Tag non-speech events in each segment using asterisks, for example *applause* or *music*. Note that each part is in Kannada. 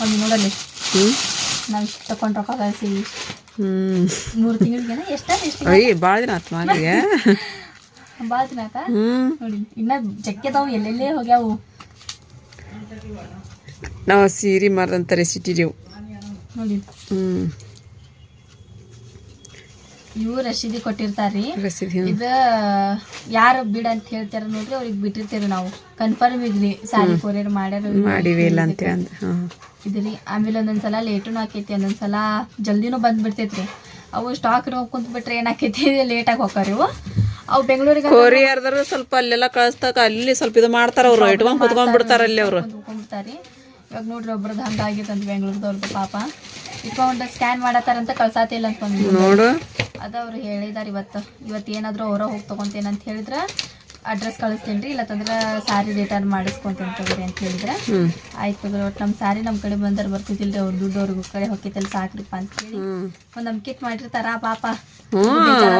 ಒಂದು ನೋಡಲ್ಲಿ. ನಾವು ಇಷ್ಟು ತಗೊಂಡು ರೊಕ್ಕ ಕಳಿಸಿ ಮೂರು ತಿಂಗಳಿಗೆ ಎಷ್ಟ ಎಷ್ಟು ಅಯ್ಯ ಭಾಳ ದಿನ ಆತು ಮಾಲಿಗೆ ಭಾಳ *laughs* ದಿನ ಹ್ಞೂ ನೋಡಿ ಇನ್ನ ಜಕ್ಕೆದಾವು ಎಲ್ಲೆಲ್ಲೇ ಹೋಗ್ಯಾವು? ನಾವು ಸೀರೆ ಮಾರ್ದಂತ ರೆಸಿಟಿದೆವು ನೋಡಿ. ಹ್ಞೂ ಇವು ರಶೀದಿ ಕೊಟ್ಟಿರ್ತಾರ್ರಿ. ರಸೀದಿ ಇದ ಯಾರು ಬಿಡ ಅಂತ ಹೇಳ್ತಾರ ನೋಡ್ರಿ ಅವ್ರಿಗೆ ಬಿಟ್ಟಿರ್ತೇವೆ ನಾವು. ಕನ್ಫರ್ಮ್ ಇದ್ರಿ ಸಾರಿ ಕೊರಿಯರ್ ಮಾಡ್ಯಾರ ಹಾಂ ಇದ್ರಿ ಆಮೇಲೆ ಒಂದೊಂದ್ಸಲ ಲೇಟುನು ಆಕೈತಿ ಒಂದೊಂದ್ಸಲ ಜಲ್ದಿನೂ ಬಂದ್ಬಿಡ್ತೈತ್ರಿ. ಅವು ಸ್ಟಾಕ್ ಇಟ್ಕೊಂಡ್ ಕುಂತ್ ಬಿಟ್ರೆ ಲೇಟ್ ಲೇಟಾಗಿ ಹೋಗ್ತಾರ ಇವು. ಅವು ಬೆಂಗಳೂರಿಗೆ ಕೊರಿಯರ್ದಾರ ಸ್ವಲ್ಪ ಅಲ್ಲೆಲ್ಲ ಕಳಿಸ್ತಾಕ ಅಲ್ಲಿ ಸ್ವಲ್ಪ ಇದು ಮಾಡ್ತಾರ ಅವ್ರು ಇಟ್ಕೊಂಡ್ ಕುತ್ಕೊಂಡ್ ಬಿಡ್ತಾರ ಅಲ್ಲಿ ಅವ್ರು. ಕುಂತ್ಕೊಂಡ್ಬಿಡ್ತಾರಿ ಇವಾಗ ನೋಡ್ರಿ ಒಬ್ರದ್ದು ಹಂಗಾಗಿತ್ತಂತ ಬೆಂಗಳೂರದವ್ರದ್ದು ಪಾಪ. ಇಟ್ಕೊಂಡು ಸ್ಕ್ಯಾನ್ ಮಾಡತ್ತಾರಂತ ಕಳ್ಸಾತಿಲ್ಲ ಅಂತ ನೋಡು. ಅದ ಅವ್ರು ಹೇಳಿದಾರೆ ಇವತ್ತು. ಇವತ್ತು ಏನಾದರೂ ಅವರ ಹೋಗಿ ತೊಗೊಂತೇನೆ ಅಂತ ಹೇಳಿದ್ರೆ ಅಡ್ರೆಸ್ ಕಳಿಸ್ತೀನಿ ರೀ ಇಲ್ಲತ್ತಂದ್ರೆ ಸಾರಿ ರಿಟರ್ನ್ ಮಾಡಿಸ್ಕೊಂತೇನೆ ತಗೋರಿ ಅಂತ ಹೇಳಿದ್ರೆ. ಆಯ್ತು ತಗೋರಿ ಒಟ್ಟು ನಮ್ಮ ಸಾರಿ ನಮ್ಮ ಕಡೆ ಬಂದ್ರೆ ಬರ್ತಿದ್ದಿಲ್ಲ ರೀ ಅವ್ರ ದುಡ್ಡು ಅವ್ರಿಗೆ ಕಡೆ ಹೊಕ್ಕಿತಲ್ಲಿ ಸಾಕ್ರಿಪ್ಪ ಅಂತ ಹೇಳಿ ಒಂದು ನಂಬಿಕೆ ಮಾಡಿರ್ತಾರ ಪಾಪ.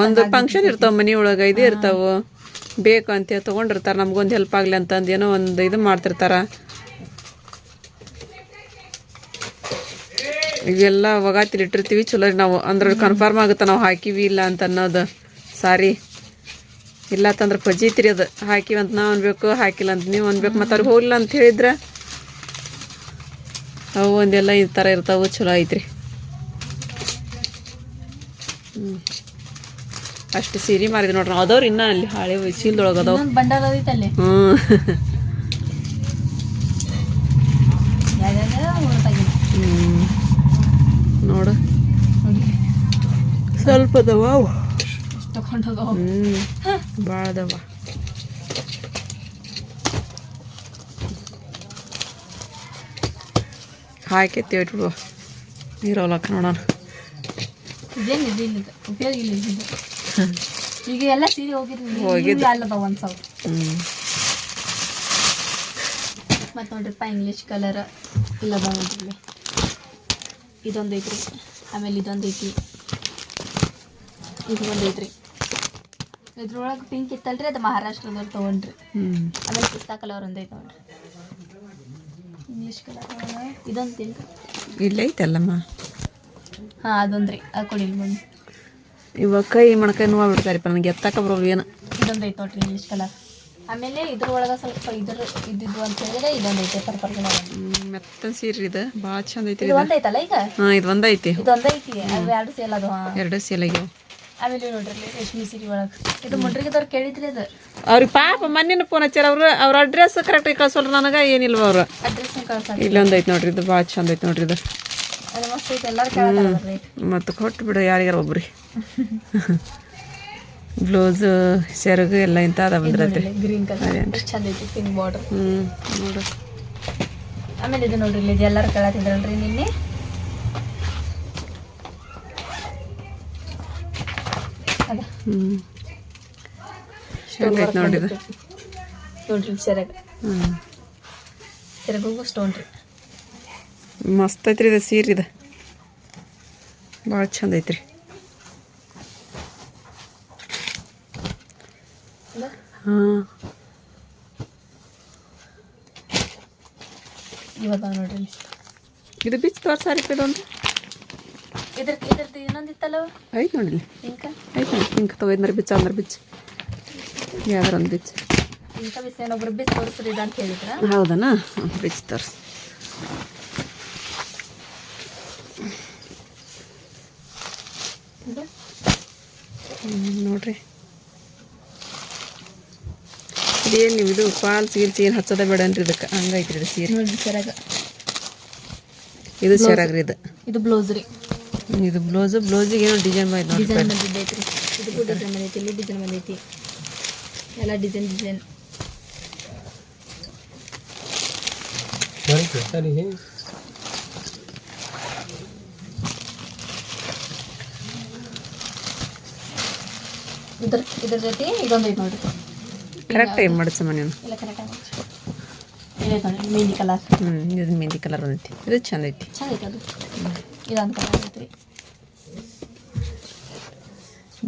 ಒಂದು ಫಂಕ್ಷನ್ ಇರ್ತಾವ ಮನಿ ಒಳಗ ಇದು ಇರ್ತಾವ. ಬೇಕು ಅಂತ ತೊಗೊಂಡಿರ್ತಾರ ನಮಗೊಂದು ಹೆಲ್ಪ್ ಆಗಲಿ ಅಂತಂದು ಏನೋ ಒಂದು ಇದು ಮಾಡ್ತಿರ್ತಾರ. ಇವೆಲ್ಲ ಒಗಾತಿ ಇಟ್ಟಿರ್ತೀವಿ. ಚಲೋ ನಾವು ಅಂದ್ರೆ ಕನ್ಫರ್ಮ್ ಆಗುತ್ತೆ ನಾವು ಹಾಕಿವಿ ಇಲ್ಲ ಅಂತ ಅನ್ನೋದು. ಸಾರಿ. ಇಲ್ಲ ಅಂತಂದ್ರೆ ಪಜೀತಿರಿ ಅದು. ಹಾಕಿವಿ ಅಂತ ನಾವು ಅನ್ಬೇಕು ಹಾಕಿಲ್ಲ ಅಂತ ನೀವು ಅನ್ಬೇಕು. ಮತ್ತು ಅವ್ರಿಗೆ ಹೋಗಿಲ್ಲ ಅಂತ ಹೇಳಿದ್ರೆ ಅವು ಒಂದೆಲ್ಲ ಈ ಥರ ಇರ್ತಾವೆ ಚಲೋ ಐತ್ರಿ. ಅಷ್ಟು ಸೀರೆ ಮಾರಿದ್ವಿ ನೋಡ್ರಿ. ಅದಾವ್ರಿ ಇನ್ನೂ ಅಲ್ಲಿ ಹಳೆ ಚೀಲದೊಳಗೆ ಅದಾವ. ಹ್ಞೂ ಯಾವ್ಯಾವ ಹೊರತಾಗಿಲ್ಲ ಹ್ಞೂ ನೋಡು ನೋಡಿ ಸ್ವಲ್ಪ ಅದಾವ ಅವು ಹ್ಞೂ ಭಾಳ ಅದಾವ ಹಾಕೈತಿ ಇಟ್ಬಿಡುವ ನೋಡೋಣ. ಇಲ್ಲ ಇದು. ಉಪಯೋಗ ಈಗ ಎಲ್ಲ ಸೀರೆ ಹೋಗಿದ್ವಿ. ಅಲ್ಲದ ಒಂದು ಸಾವಿರ ಹ್ಞೂ ಮತ್ತು ನೋಡ್ರಿಪ್ಪ ಇಂಗ್ಲೀಷ್ ಕಲರ್ ಇಲ್ಲ ನೋಡ್ರಿ ಇದೊಂದು ಐತ್ರಿ. ಆಮೇಲೆ ಇದೊಂದು ಐತಿ. ಇದು ಒಂದು ಐತ್ರಿ ಇದ್ರೊಳಗೆ ಪಿಂಕ್ ಇತ್ತಲ್ರಿ ಅದು ಮಹಾರಾಷ್ಟ್ರದವ್ರು ತೊಗೊಂಡ್ರಿ. ಆಮೇಲೆ ಪಿಸ್ತಾ ಕಲರ್ ಒಂದು ಐತೆ ನೋಡ್ರಿ. ಇಂಗ್ಲೀಷ್ ಕಲರ್ ಇದೊಂದು ತಿನ್ರಿ ಇಲ್ಲ ಐತಲ್ಲಮ್ಮ? ಹಾಂ ಅದೊಂದು ರೀ ಅದು ಕೊಡಿ ಇಲ್ಲಿ ಬಂದು ಇವಾಗ ಕೈ ಮಣಕೈ ನೋವು ಬಿಡ್ತಾರಪ್ಪ ನನಗೆ ಎತ್ತಾಕ ಬರೋ ಏನು? ಇದೊಂದು ಐತೆ ನೋಡ್ರಿ ಇಂಗ್ಲೀಷ್ ಕಲರ್. ಆಮೇಲೆ ಇದ್ರೊಳಗೆ ಸ್ವಲ್ಪ ಇದ್ರ ಇದ್ದಿದ್ದು ಅಂತ ಹೇಳಿದ್ರೆ ಇದೊಂದು ಐತೆ ಪರ್ಪಲ್ ಕಲರ್ ಮೆತ್ತನ ಸೀರೆ ಇದು. ಭಾಳ ಚಂದ ಐತಿ ಇದು ಒಂದು ಐತಲ್ಲ ಈಗ? ಹಾಂ ಇದು ಒಂದೈತಿ ಐತಿ. ಇದೊಂದು ಐತಿ ಅದು ಎರಡು ಸೇಲ್ ಅದು ಎರಡು ಸೇಲ್ ಆಗ್ಯಾವ. ಆಮೇಲೆ ನೋಡ್ರಿ ರೇಷ್ಮೆ ಸೀರೆ ಒಳಗೆ. ಇದು ಮುಂಡ್ರಿಗದವ್ರು ಕೇಳಿದ್ರಿ ಅದು. ಅವ್ರಿಗೆ ಪಾಪ ಮನ್ನಿನ ಫೋನ್ ಹಚ್ಚಾರ ಅವ್ರು ಅವ್ರ ಅಡ್ರೆಸ್ ಕರೆಕ್ಟಾಗಿ ಕಳ್ಸೋಲ್ಲ ನನಗೆ ಏನಿಲ್ವ ಅವ್ರು. ಅಡ್ರೆಸ್ ಕಳ್ಸಾಕ ಇಲ್ಲೊಂದು ಐತಿ ನೋಡ್ರಿ ಇದು ಭಾಳ ಚಂದ ಐತಿ ನೋಡ್ರಿ ಇದು. ಮಸ್ತ್ ಐತೆ ಎಲ್ಲರೂ ಕೇಳ್ತಾರ ಮತ್ತು ಕೊಟ್ಟು ಬಿಡು ಯಾರಿಗಾರ ಒಬ್ರಿ. ಬ್ಲೌಸ್ ಸೆರಗು ಎಲ್ಲ ಇಂತ ಅದ ಬಂದಿರತ್ತೆ ಗ್ರೀನ್ ಕಲರ್ ಚಂದ ಐತಿ ಪಿಂಕ್ ಬಾರ್ಡರ್ ಹ್ಞೂ ನೋಡು. ಆಮೇಲೆ ಇದು ನೋಡ್ರಿ ಇಲ್ಲಿ ಎಲ್ಲರೂ ಕೇಳತ್ತಿದ್ರಲ್ರಿ ನಿನ್ನೆ ಅದ ಹ್ಞೂ ಹೆಂಗೈತೆ ನೋಡ್ರಿ ಸೆರಗ. ಹ್ಞೂ ಸೆರಗಿಗೂ ಸ್ಟೋನ್ ರೀ ಮಸ್ತ್ ಐತ್ರಿ ಇದು ಸೀರೆ ಇದು. ಭಾಳ ಚಂದ ಐತ್ರಿ. ಹಾಂ. ಇವಾಗ ನೋಡ್ರಿ. ಇದು ಬಿಚ್ಚ ತೋರ್ಸಾರಿ ಇದೊಂದು. ಇದ್ರ ಇದ್ರದ್ದು ಇನ್ನೊಂದು ಇತ್ತಲ್ಲ ಐತೆ ನೋಡಿಲ್ಲ ಐತೆ ನೋಡಿ. ತೊಗೊಯ್ದ್ರೆ ಬಿಚ್ಚ ಅಂದ್ರೆ ಬಿಚ್ಚ. ಯಾವ್ದಾರ ಒಂದು ಬಿಚ್ಚ. ಇಂಕ ಏನೊಬ್ರು ತೋರಿಸ್ರಿ ಇದು ಅಂತ ಹೇಳಿದ್ರ? ಹೌದನಾ? ಬಿಚ್ಚ ತೋರ್ಸ್. ನೋಡ್ರಿ. ಇದೇನು ನೀವು ಇದು ಫಾಲ್ಸ್ ಗೀಲ್ಸ್ ಏನು ಹಚ್ಚೋದ ಬೇಡನ್ರಿ ಇದಕ್ಕೆ? ಹಂಗೈತ್ರಿ ಇದು ಸೀರೆ. ಸೆರಗ. ಇದು ಸೆರಾಗ್ರಿ ಇದು. ಇದು ಬ್ಲೌಸ್ ರೀ. ಇದು ಬ್ಲೌಸು ಬ್ಲೌಸಿಗೆ ಏನೋ ಡಿಸೈನ್ ಮಾಡಿ ಡಿಸೈನ್ ಬಂದಿದ್ದೈತ್ರಿ ಇದಕ್ಕೂ ಡಿಸೈನ್ ಬಂದೈತಿ ಇಲ್ಲಿ ಡಿಸೈನ್ ಬಂದೈತಿ ಎಲ್ಲ ಡಿಸೈನ್ ಡಿಸೈನ್. ಇದ್ರ ಇದ್ರ ಜೊತೆ ಇದೊಂದು ಐತೆ ನೋಡ್ರಿ. ಕರೆಕ್ಟ್ ಏನು ಮಾಡಿಸಮ್ಮ ನೀನು. ಇಲ್ಲ ಕರೆಕ್ಟ್ ಆಗಿ ಮೆಹಂದಿ ಕಲರ್ ಹ್ಮ್ ಇದು ಮೆಹಂದಿ ಕಲರ್ ಬಂದೈತಿ ಇದು ಚಂದ ಐತಿ. ಚಂದ ಐತೆ ಅದು ಇದೊಂದು ಕಲರ್ ಐತ್ರಿ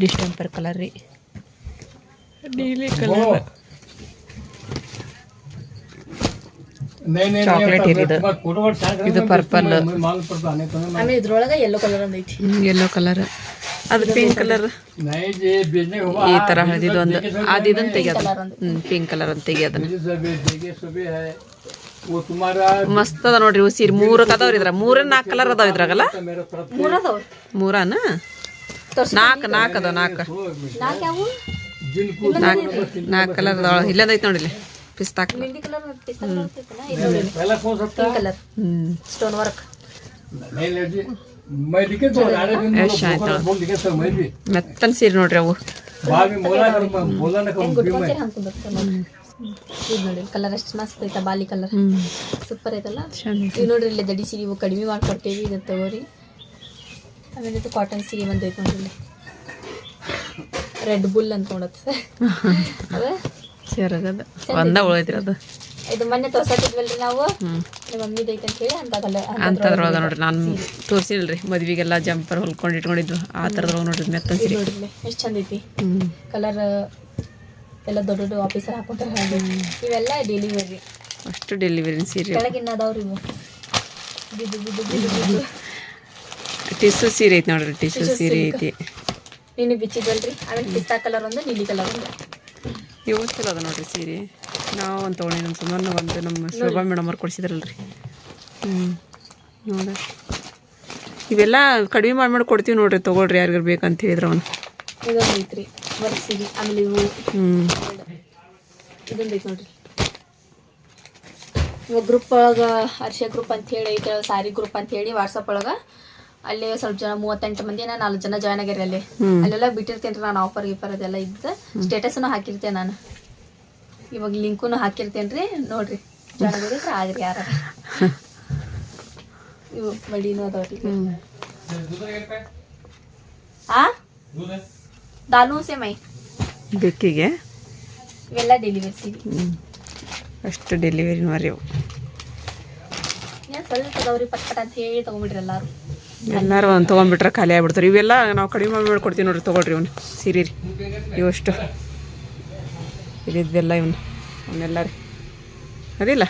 ಡಿಸ್ಟೆಂಪರ್ ಕಲರ್ ರೀ. ನೀಲಿ ಕಲರ್ ಚಾಕ್ಲೇಟ್ ಇರಿದು. ಇದು ಪರ್ಪಲ್ ಆಮೇಲೆ ಇದ್ರೊಳಗೆ ಯೆಲ್ಲೋ ಕಲರ್ ಒಂದು ಐತಿ. ಯೆಲ್ಲೋ ಕಲರ್ ಅದು ಪಿಂಕ್ ಕಲರ್ ಈ ತರ ಹಳದಿದು ಒಂದು ಅದು ಇದನ್ನ ತೆಗಿಯೋದು. ಪಿಂಕ್ ಕಲರ್ ಅಂತ ತೆಗಿಯೋದನ್ನ. ಮಸ್ತ್ ಅದ ನೋಡ್ರಿ ಸೀರೆ ಮೂರು ಅದಾವ್ರಿ ಇದ್ರ ಮೂರ ನಾಲ್ಕು ಕಲರ್ ಅದಾವ ಇದ್ರಾಗಲ್ಲ? ಮೂರನ? ನಾಲ್ಕು ನಾಲ್ಕು ಅದಾವ ನಾಲ್ಕು ನಾಲ್ಕು ಕಲರ್ ಅದಾವ. ಇಲ್ಲದ ಐತೆ ನೋಡಿ ಇಲ್ಲಿ ಪಿಸ್ತಾಕ್ ಮೆಹಂದಿ ಕಲರ್ ಪಿಸ್ತಾ ಸ್ಟೋನ್ ವರ್ಕ್ ಮೆತ್ತನ್ ಸೀರೆ ನೋಡ್ರಿ ಅವು. ಇದು ನೋಡಿ ಕಲರ್ ಅಷ್ಟು ಮಸ್ತ್ ಐತ ಬಾಲಿ ಕಲರ್ ಸೂಪರ್ ಐತಲ್ಲ? ಈಗ ನೋಡ್ರಿ ಇಲ್ಲಿ ದಡಿ ಸೀರೆ ಇವು ಕಡಿಮೆ ಮಾಡ್ಕೊಡ್ತೇವಿ ಇದು ತಗೋರಿ. ಆಮೇಲೆ ಇದು ಕಾಟನ್ ಸೀರೆ *laughs* ಒಂದು ಐತೆ ನೋಡ್ರಿ ರೆಡ್ ಬುಲ್ ಅಂತ ನೋಡತ್ತೆ ಅದ? ಸೇರಗದ ಒಂದ ಉಳೈತ್ರಿ ಅದು. ಇದು ಮೊನ್ನೆ ತೋರ್ಸತ್ತಿದ್ವಲ್ರಿ ನಾವು. ನಿಮ್ಮ ಐತೆ ಅಂತ ಹೇಳಿ ಅಂತ ಕಲರ್ ಅಂಥದ್ರೊಳಗ ನೋಡ್ರಿ ನಾನು ತೋರಿಸಿಲ್ರಿ ಮದ್ವಿಗೆಲ್ಲ ಜಂಪರ್ ಹೊಲ್ಕೊಂಡು ಇಟ್ಕೊಂಡಿದ್ವು ಆ ಥರದ್ರೊಳಗೆ ನೋಡ್ರಿ ಮೆತ್ತನ್ ಸೀರೆ. ನೋಡ್ರಿ ಎಷ್ಟು ಚಂದ ಐತಿ. ಕಲರ್ ಎಲ್ಲ ದೊಡ್ಡ ದೊಡ್ಡ ಆಫೀಸರ್ ಹಾಕೊಂತಾರೆ ಹಾಗೆ. ಇವೆಲ್ಲ ಡೆಲಿವರಿ ಅಷ್ಟು ಡೆಲಿವರಿ ಸೀರೆ ಕೆಳಗಿನ್ನದವ್ರಿ ಬಿದ್ದು ಬಿದ್ದು ಬಿದ್ದು ಬಿದ್ದು ಟಿಸು ಸೀರೆ ಐತಿ ನೋಡ್ರಿ ಟಿಸು ಸೀರೆ ಐತಿ. ನೀನು ಬಿಚ್ಚಿದಲ್ರಿ ಆಮೇಲೆ ಪಿಸ್ತಾ ಕಲರ್ ಒಂದು ನೀಲಿ ಕಲರ್ ಒಂದು. ಇವು ಚಲೋ ಅದ ನೋಡ್ರಿ ಸೀರೆ ನಾವು ಒಂದು ತೊಗೊಂಡಿ ನಮ್ಮ ಸುಮಾರು ಒಂದು ನಮ್ಮ ಶೋಭಾ ಮೇಡಮ್ ಅವ್ರು ಕೊಡಿಸಿದ್ರಲ್ರಿ. ಹ್ಞೂ ನೋಡ್ರಿ ಇವೆಲ್ಲ ಕಡಿಮೆ ಮಾಡಿ ಮಾಡಿ ಕೊಡ್ತೀವಿ ನೋಡ್ರಿ ತೊಗೊಳ್ರಿ ಯಾರಿಗಾರು ಬೇಕಂತ ಹೇಳಿದ್ರೆ ಅವನು. ಇದೊಂದು ಐತ್ರಿ. ಆಮೇಲೆ ಇವು ಇದೊಂದು ನೋಡ್ರಿ. ಇವಾಗ ಗ್ರೂಪ್ ಒಳಗೆ ಹರ್ಷ ಗ್ರೂಪ್ ಅಂತ ಹೇಳಿ ಐತೆ ಸಾರಿ ಗ್ರೂಪ್ ಅಂತ ಹೇಳಿ ವಾಟ್ಸಪ್ ಒಳಗೆ ಅಲ್ಲಿ ಸ್ವಲ್ಪ ಜನ ಮೂವತ್ತೆಂಟು ಮಂದಿ ನಾಲ್ಕು ಜನ ಜಾಯ್ನ್ ಆಗ್ಯಾರ ಅಲ್ಲಿ. ಅಲ್ಲೆಲ್ಲ ಬಿಟ್ಟಿರ್ತೇನೆ ರೀ ನಾನು ಆಫರ್ ಗೀಫರ್ ಅದೆಲ್ಲ ಇದ್ದ. ಸ್ಟೇಟಸ್ನು ಹಾಕಿರ್ತೇನೆ ನಾನು. ಇವಾಗ ಲಿಂಕುನು ಹಾಕಿರ್ತೇನೆ ರೀ ನೋಡ್ರಿ. ಜಾಯ್ನ್ ಆಗಿದ್ರೆ ಆಗ್ರಿ ಯಾರ. ಇವು ಬಡಿನೂ ಅದಾವ್ರಿ ಹ್ಞೂ ಆ? ದಾಲು ಸೇಮೈ ಬೆಕ್ಕಿಗೆ? ಇವೆಲ್ಲ ಡೆಲಿವರಿ ಅಷ್ಟು ಡೆಲಿವರಿ ಮಾರಿ ಅವು ಏನ್ ಸ್ವಲ್ಪ ಅದಾವ್ರಿ ಪಟ್ ಪಟ್ ಅಂತ ಹೇಳಿ ತಗೊಂಬಿಡ್ರಿ ಎಲ್ಲಾರು. ಎಲ್ಲರೂ ಒಂದು ತೊಗೊಂಡ್ಬಿಟ್ರೆ ಖಾಲಿ ಆಗ್ಬಿಡ್ತಾರೆ. ಇವೆಲ್ಲ ನಾವು ಕಡಿಮೆ ಮಾಡಿ ಮಾಡ್ಕೊಡ್ತೀವಿ ನೋಡ್ರಿ ತೊಗೊಳ್ರಿ ಇವನು ಸೀರೆ ರೀ. ಇವಷ್ಟು ಇದೆಲ್ಲ ಇವನು ಅವನ್ನೆಲ್ಲ ರೀ. ಅದಿಲ್ಲ?